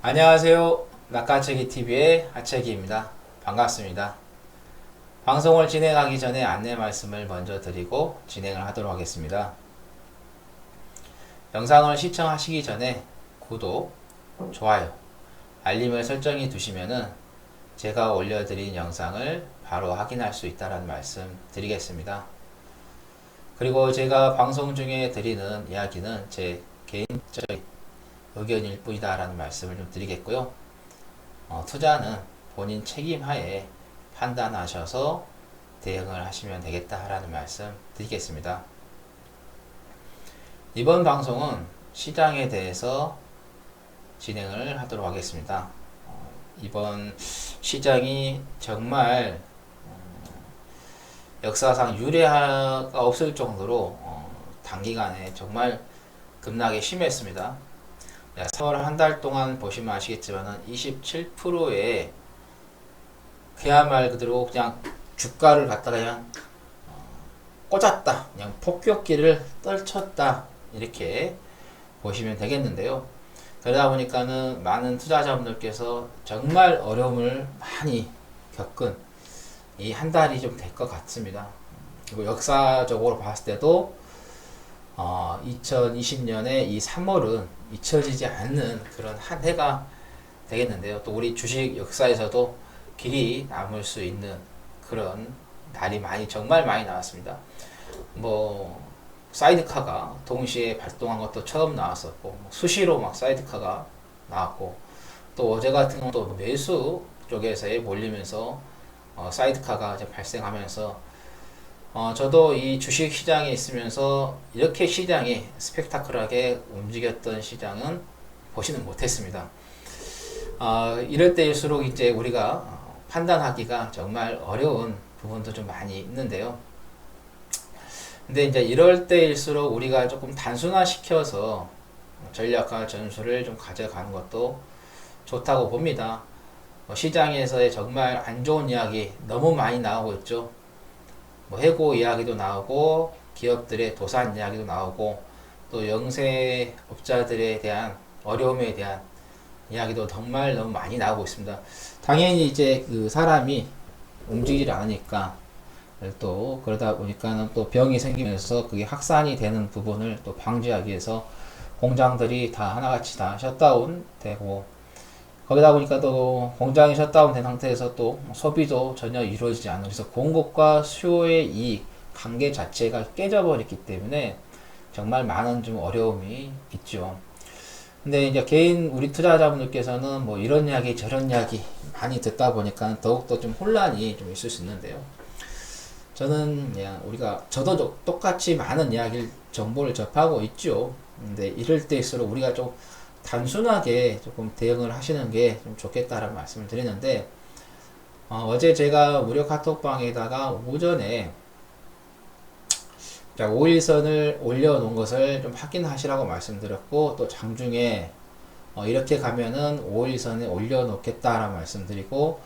안녕하세요. 낙가책이 TV의 하책이입니다. 반갑습니다. 방송을 진행하기 전에 안내 말씀을 먼저 드리고 진행을 하도록 하겠습니다. 영상을 시청하시기 전에 구독, 좋아요, 알림을 설정해 두시면은 제가 올려드린 영상을 바로 확인할 수 있다는 말씀 드리겠습니다. 그리고 제가 방송 중에 드리는 이야기는 제 개인적인 의견일 뿐이다라는 말씀을 좀 드리겠고요. 어, 투자는 본인 책임하에 판단하셔서 대응을 하시면 되겠다라는 말씀 드리겠습니다. 이번 방송은 시장에 대해서 진행을 하도록 하겠습니다. 어, 이번 시장이 정말 음, 역사상 유례가 없을 정도로 어, 단기간에 정말 급락이 심했습니다. 4월 한 달 동안 보시면 아시겠지만 27%의 그야말 그대로 그냥 주가를 갖다가 그냥 어, 꽂았다. 그냥 폭격기를 떨쳤다. 이렇게 보시면 되겠는데요. 그러다 보니까는 많은 투자자분들께서 정말 어려움을 많이 겪은 이 한 달이 좀 될 것 같습니다. 그리고 역사적으로 봤을 때도 어, 2020년에 이 3월은 잊혀지지 않는 그런 한 해가 되겠는데요. 또 우리 주식 역사에서도 길이 남을 수 있는 그런 날이 많이 정말 많이 나왔습니다. 뭐 사이드카가 동시에 발동한 것도 처음 나왔었고 뭐 수시로 막 사이드카가 나왔고 또 어제 같은 경우도 매수 쪽에서의 몰리면서 어, 사이드카가 이제 발생하면서 어, 저도 이 주식 시장에 있으면서 이렇게 시장이 스펙타클하게 움직였던 시장은 보지는 못했습니다. 어, 이럴 때일수록 이제 우리가 판단하기가 정말 어려운 부분도 좀 많이 있는데요. 근데 이제 이럴 때일수록 우리가 조금 단순화시켜서 전략과 전술을 좀 가져가는 것도 좋다고 봅니다. 어, 시장에서의 정말 안 좋은 이야기 너무 많이 나오고 있죠. 뭐 해고 이야기도 나오고 기업들의 도산 이야기도 나오고 또 영세 업자들에 대한 어려움에 대한 이야기도 정말 너무 많이 나오고 있습니다. 당연히 이제 그 사람이 움직이지 않으니까 또 그러다 보니까는 또 병이 생기면서 그게 확산이 되는 부분을 또 방지하기 위해서 공장들이 다 하나같이 다 셧다운 되고 거기다 보니까 또 공장이 셧다운 된 상태에서 또 소비도 전혀 이루어지지 않는 그래서 공급과 수요의 이 관계 자체가 깨져버렸기 때문에 정말 많은 좀 어려움이 있죠. 근데 이제 개인 우리 투자자분들께서는 뭐 이런 이야기 저런 이야기 많이 듣다 보니까 더욱더 좀 혼란이 좀 있을 수 있는데요. 저는 그냥 우리가 저도 똑같이 많은 이야기를 정보를 접하고 있죠. 근데 이럴 때일수록 우리가 좀 단순하게 조금 대응을 하시는 게 좀 좋겠다라는 말씀을 드리는데 어, 제 제가 무료 카톡방에다가 오전에 자, 5일선을 올려놓은 것을 좀 확인하시라고 말씀드렸고 또 장중에 어, 이렇게 가면은 5일선에 올려놓겠다라는 말씀드리고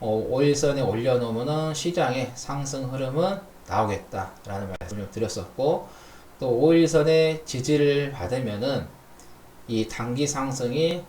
어, 5일선에 올려놓으면은 시장의 상승 흐름은 나오겠다라는 말씀을 드렸었고 또 5일선의 지지를 받으면은 이 단기 상승이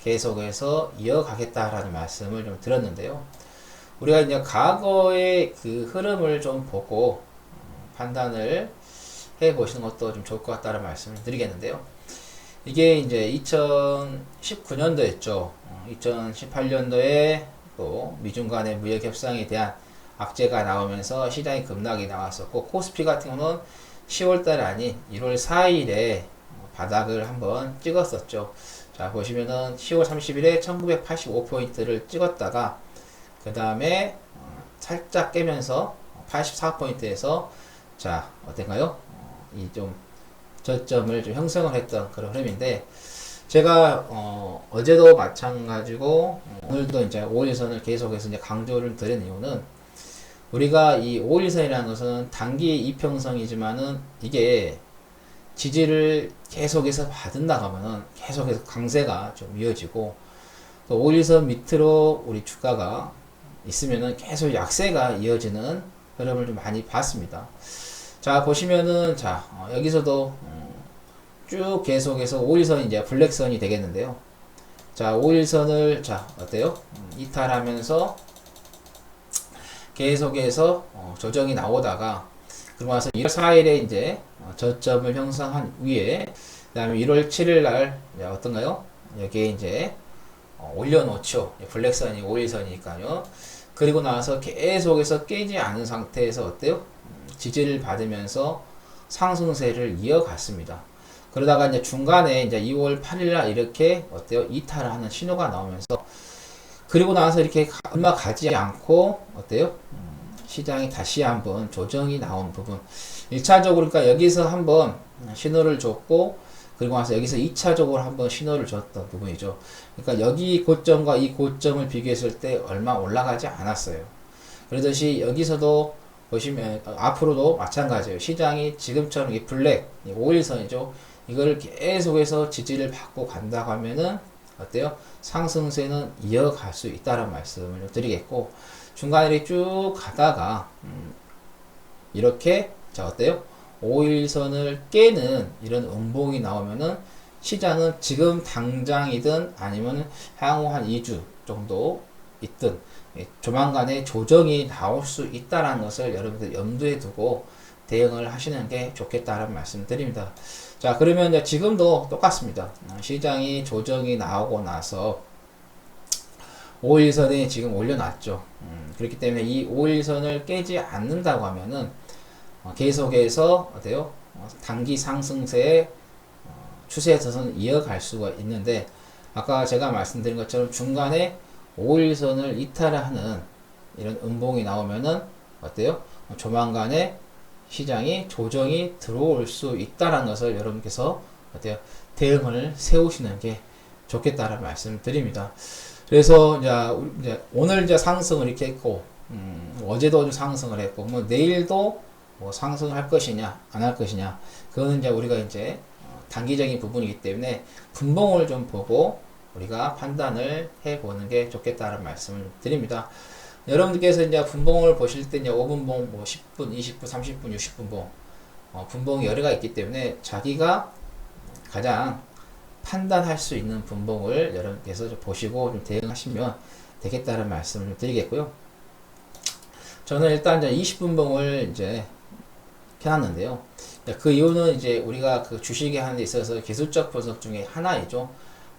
계속해서 이어가겠다라는 말씀을 좀 드렸는데요. 우리가 이제 과거의 그 흐름을 좀 보고 판단을 해 보시는 것도 좀 좋을 것 같다는 말씀을 드리겠는데요. 이게 이제 2019년도였죠. 2018년도에 또 미중 간의 무역 협상에 대한 악재가 나오면서 시장이 급락이 나왔었고 코스피 같은 경우는 10월 달 아닌 1월 4일에 바닥을 한번 찍었었죠. 자, 보시면은 10월 30일에 1985포인트를 찍었다가 그 다음에 어, 살짝 깨면서 84포인트에서 자, 어떤가요? 어, 이좀 저점을 좀 형성을 했던 그런 흐름인데 제가 어, 어제도 마찬가지고 오늘도 이제 5일선을 계속해서 이제 강조를 드린 이유는 우리가 이 5일선이라는 것은 단기 이평선이지만은 이게 지지를 계속해서 받은다 하면은 계속해서 강세가 좀 이어지고 또 5일선 밑으로 우리 주가가 있으면은 계속 약세가 이어지는 흐름을 좀 많이 봤습니다. 자 보시면은 자 어, 여기서도 음, 쭉 계속해서 5일선이 이제 블랙선이 되겠는데요. 자, 5일선을 자, 어때요? 음, 이탈하면서 계속해서 어, 조정이 나오다가 그러고 나서 1월 4일에 이제 어, 저점을 형성한 위에 그다음에 1월 7일 날 이제 어떤가요? 여기에 이제 어, 올려놓죠. 블랙선이 5일선이니까요. 그리고 나서 계속해서 깨지 않은 상태에서 어때요? 음, 지지를 받으면서 상승세를 이어갔습니다. 그러다가 이제 중간에 이제 2월 8일 날 이렇게 어때요? 이탈을 하는 신호가 나오면서 그리고 나서 이렇게 가- 얼마 가지 않고 어때요? 음, 시장이 다시 한번 조정이 나온 부분. 1차적으로 그러니까 여기서 한번 신호를 줬고 그리고 나서 여기서 2차적으로 한번 신호를 줬던 부분이죠. 그러니까 여기 고점과 이 고점을 비교했을 때 얼마 올라가지 않았어요. 그러듯이 여기서도 보시면 어, 앞으로도 마찬가지예요. 시장이 지금처럼 이 블랙, 이 5일선이죠. 이걸 계속해서 지지를 받고 간다고 하면은 어때요? 상승세는 이어갈 수 있다는 말씀을 드리겠고 중간에 쭉 가다가 음, 이렇게 자 어때요? 5일선을 깨는 이런 음봉이 나오면은 시장은 지금 당장이든 아니면 향후 한 2주 정도 있든 예, 조만간에 조정이 나올 수 있다는 것을 여러분들 염두에 두고 대응을 하시는 게 좋겠다는 말씀 드립니다. 자, 그러면 이제 지금도 똑같습니다. 어, 시장이 조정이 나오고 나서 5일선에 지금 올려놨죠. 음, 그렇기 때문에 이 5일선을 깨지 않는다고 하면은 어, 계속해서 어때요? 어, 단기 상승세의 어, 추세에 서는 이어갈 수가 있는데 아까 제가 말씀드린 것처럼 중간에 5일선을 이탈하는 이런 음봉이 나오면은 어때요? 어, 조만간에 시장이 조정이 들어올 수 있다는 것을 여러분께서 어때요? 대응을 세우시는 게 좋겠다는 말씀 드립니다. 그래서 이제 오늘 이제 상승을 이렇게 했고, 음, 어제도 좀 상승을 했고, 뭐 내일도 뭐 상승할 것이냐, 안 할 것이냐, 그거는 이제 우리가 이제 어, 단기적인 부분이기 때문에 분봉을 좀 보고 우리가 판단을 해 보는 게 좋겠다는 말씀을 드립니다. 여러분들께서 이제 분봉을 보실 때 이제 5분봉, 뭐 10분, 20분, 30분, 60분봉, 어, 분봉이 여러 가 있기 때문에 자기가 가장 판단할 수 있는 분봉을 여러분께서 좀 보시고 좀 대응하시면 되겠다는 말씀을 드리겠고요. 저는 일단 이제 20분봉을 이제 켜놨는데요. 그 이유는 이제 우리가 그 주식에 하는 데 있어서 기술적 분석 중에 하나이죠.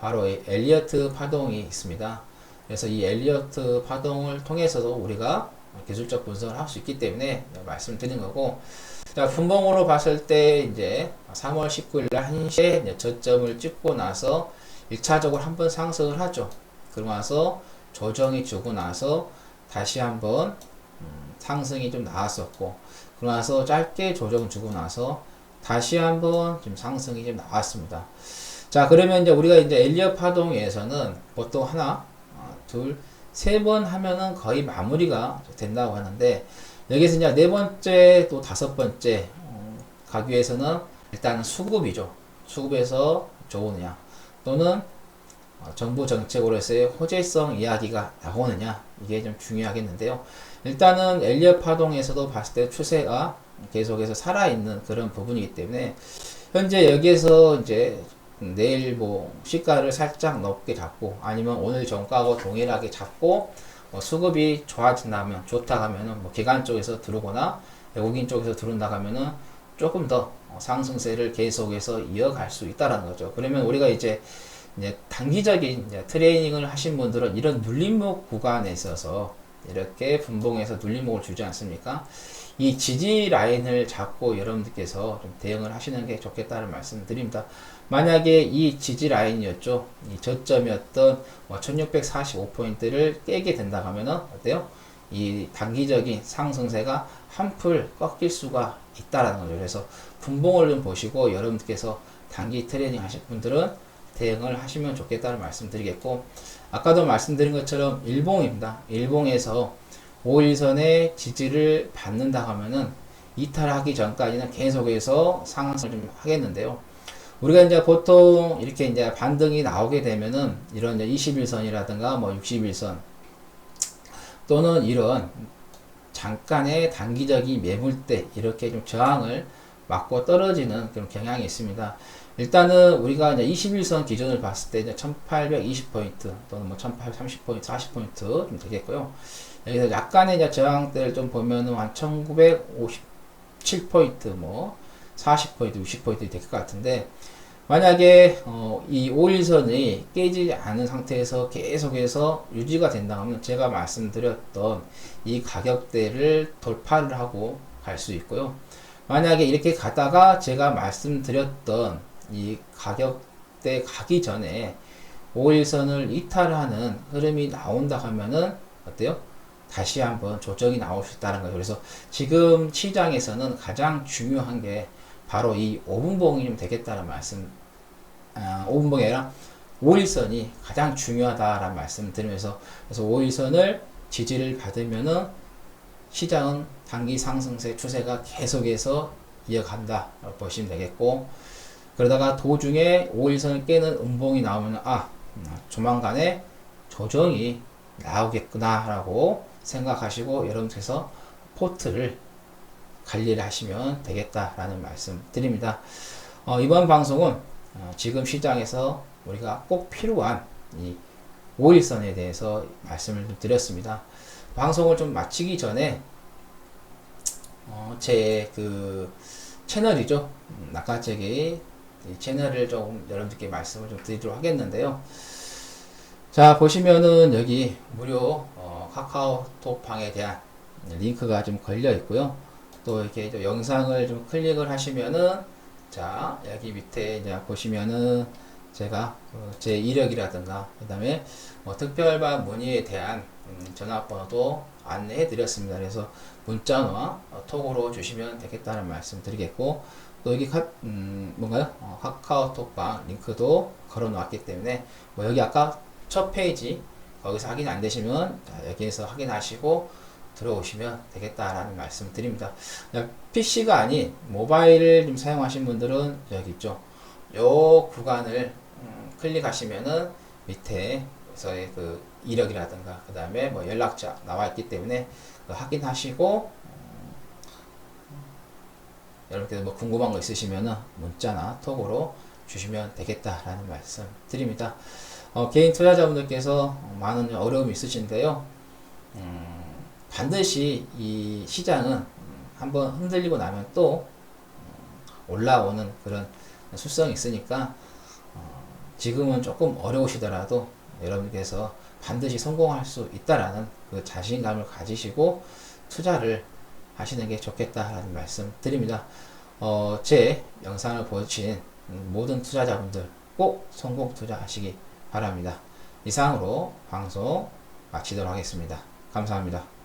바로 이 엘리어트 파동이 있습니다. 그래서 이 엘리어트 파동을 통해서도 우리가 기술적 분석을 할 수 있기 때문에 말씀드린 거고, 자, 분봉으로 봤을 때 이제 3월 19일 날 1시에 이제 저점을 찍고 나서 1차적으로 한 번 상승을 하죠. 그러고 나서 조정이 주고 나서 다시 한번 음, 상승이 좀 나왔었고, 그러고 나서 짧게 조정 주고 나서 다시 한번 지금 상승이 좀 나왔습니다. 자, 그러면 이제 우리가 이제 엘리어 파동에서는 보통 하나, 어, 둘, 세 번 하면은 거의 마무리가 된다고 하는데, 여기서 이제 네 번째 또 다섯 번째 어, 가기 위해서는 일단 수급이죠. 수급에서 좋으느냐 또는 어, 정부 정책으로서의 호재성 이야기가 나오느냐 이게 좀 중요하겠는데요. 일단은 엘리어 파동에서도 봤을 때 추세가 계속해서 살아있는 그런 부분이기 때문에 현재 여기에서 이제 내일 뭐 시가를 살짝 높게 잡고 아니면 오늘 정가하고 동일하게 잡고 뭐 수급이 좋아진다면 좋다 하면은 뭐 기관 쪽에서 들어오거나 외국인 쪽에서 들어온다 하면은 조금 더 상승세를 계속해서 이어갈 수 있다라는 거죠. 그러면 우리가 이제 이제 단기적인 이제 트레이닝을 하신 분들은 이런 눌림목 구간에 있어서 이렇게 분봉해서 눌림목을 주지 않습니까? 이 지지 라인을 잡고 여러분들께서 좀 대응을 하시는 게 좋겠다는 말씀 드립니다. 만약에 이 지지 라인이었죠. 이 저점이었던 뭐 1645포인트를 깨게 된다 하면은 어때요? 이 단기적인 상승세가 한풀 꺾일 수가 있다라는 거죠. 그래서 분봉을 좀 보시고 여러분들께서 단기 트레이닝 하실 분들은 대응을 하시면 좋겠다는 말씀 드리겠고 아까도 말씀드린 것처럼 일봉입니다. 일봉에서 5일선의 지지를 받는다 하면은 이탈하기 전까지는 계속해서 상승을 좀 하겠는데요. 우리가 이제 보통 이렇게 이제 반등이 나오게 되면은 이런 이제 21선이라든가 뭐 61선 또는 이런 잠깐의 단기적인 매물대 이렇게 좀 저항을 맞고 떨어지는 그런 경향이 있습니다. 일단은 우리가 이제 21선 기준을 봤을 때 이제 1820포인트 또는 뭐 1830포인트, 40포인트 좀 되겠고요. 여기서 약간의 이제 저항대를 좀 보면은 한 1957포인트, 뭐 40포인트, 60포인트 될 것 같은데 만약에 어, 이 5일선이 깨지지 않은 상태에서 계속해서 유지가 된다면 제가 말씀드렸던 이 가격대를 돌파를 하고 갈 수 있고요. 만약에 이렇게 가다가 제가 말씀드렸던 이 가격대 가기 전에 5일선을 이탈하는 흐름이 나온다 하면은 어때요? 다시 한번 조정이 나올 수 있다는 거예요. 그래서 지금 시장에서는 가장 중요한 게 바로 이 5분봉이 좀 되겠다는 말씀, 아, 5분봉이 아니라 5일선이 가장 중요하다라는 말씀 드리면서 그래서 5일선을 지지를 받으면은 시장은 단기 상승세 추세가 계속해서 이어간다 보시면 되겠고 그러다가 도중에 5일선을 깨는 음봉이 나오면 아 음, 조만간에 조정이 나오겠구나 라고 생각하시고 여러분께서 포트를 관리를 하시면 되겠다라는 말씀 드립니다. 어, 이번 방송은 어, 지금 시장에서 우리가 꼭 필요한 이 5일선에 대해서 말씀을 좀 드렸습니다. 방송을 좀 마치기 전에 어, 제그 채널이죠. 음, 이 채널을 좀 여러분들께 말씀을 좀 드리도록 하겠는데요. 자 보시면은 여기 무료 어, 카카오톡방에 대한 링크가 좀 걸려 있고요. 또 이렇게 좀 영상을 좀 클릭을 하시면은 자 여기 밑에 이제 보시면은 제가 그제 이력이라든가 그다음에 뭐 특별반 문의에 대한 음, 전화번호도 안내해 드렸습니다. 그래서 문자나 어, 톡으로 주시면 되겠다는 말씀 드리겠고 또 여기 카, 음, 뭔가요? 어, 카카오톡방 링크도 걸어 놓았기 때문에 뭐 여기 아까 첫 페이지 거기서 확인 안 되시면 자, 여기에서 확인하시고 들어오시면 되겠다라는 말씀 드립니다. PC가 아닌 모바일을 좀 사용하신 분들은 여기 있죠. 요 구간을 음, 클릭하시면은 밑에 서의 그 이력이라든가 그 다음에 뭐 연락처 나와 있기 때문에 그 확인하시고 음, 여러분께서 뭐 궁금한 거 있으시면은 문자나 톡으로 주시면 되겠다라는 말씀 드립니다. 어, 개인 투자자분들께서 많은 어려움이 있으신데요. 음, 반드시 이 시장은 음, 한번 흔들리고 나면 또 음, 올라오는 그런 수성이 있으니까 어, 지금은 조금 어려우시더라도 여러분께서 반드시 성공할 수 있다라는 그 자신감을 가지시고 투자를 하시는 게 좋겠다라는 말씀 드립니다. 어, 제 영상을 보신 모든 투자자분들 꼭 성공 투자하시기 바랍니다. 이상으로 방송 마치도록 하겠습니다. 감사합니다.